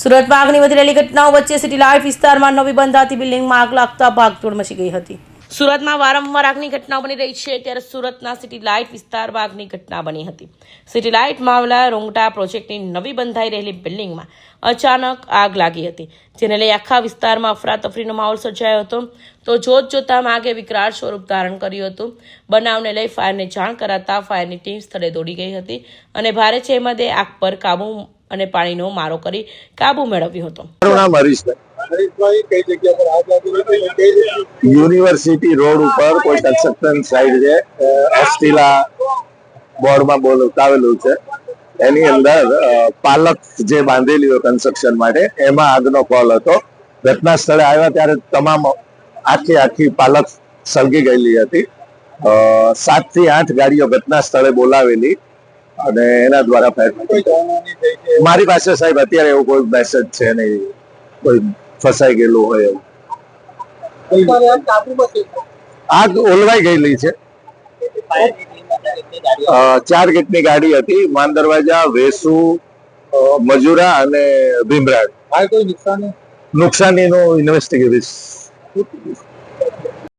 સુરતમાં આગની વધી રહેલી ઘટનાઓ વચ્ચે સિટી લાઇટ વિસ્તારમાં નવી બંધાતી બિલ્ડિંગમાં આગ લાગતા ભાગદોડ મચી ગઈ હતી. સુરતમાં વારંવાર આગની ઘટનાઓ બની રહી છે, ત્યારે સુરતના સિટી લાઇટ વિસ્તારમાં આગની ઘટના બની હતી. સિટી લાઇટમાં આવેલા રોંગટા પ્રોજેક્ટની નવી બંધાઈ રહેલી બિલ્ડિંગમાં અચાનક આગ લાગી હતી, જેને લઈ આખા વિસ્તારમાં અફરાતફરીનો માહોલ સર્જાયો હતો. તો જોત જોતાં આગે વિકરાળ સ્વરૂપ ધારણ કર્યું હતું. બનાવને લઈ ફાયરને જાણ કરાતા ફાયરની ટીમ સ્થળે દોડી ગઈ હતી અને ભારે ચેમદે આગ પર કાબુ અને પાણીનો મારો કરી કાબુ મેળવ્યો હતો. યુનિવર્સિટી રોડ ઉપર કોઈ કન્સ્ટ્રક્શન સાઇડ છે અસ્ટીલા બોર્ડમાં બોલ આવેલું છે. એની અંદર પાલક જે બાંધેલી હોય કન્સ્ટ્રક્શન માટે એમાં આગનો કોલ હતો. ઘટના સ્થળે આવ્યા ત્યારે તમામ આખી આખી પાલક સળગી ગયેલી હતી. સાતથી આઠ ગાડીઓ ઘટના સ્થળે બોલાવેલી. અને એના દ્વારા ફાયર મારી પાસે સાહેબ અત્યારે એવું કોઈ મેસેજ છે નહીં. કોઈ ફસાઈ ગયેલું હોય એવું. આગ ઓલવાઈ ગયેલી છે. ચાર ગેટની ગાડી હતી. માન દરવાજા વેસુ મજુરા અને ભીમરાડ કોઈ નુકસાની? નુકસાનીનું ઇન્વેસ્ટિગેશન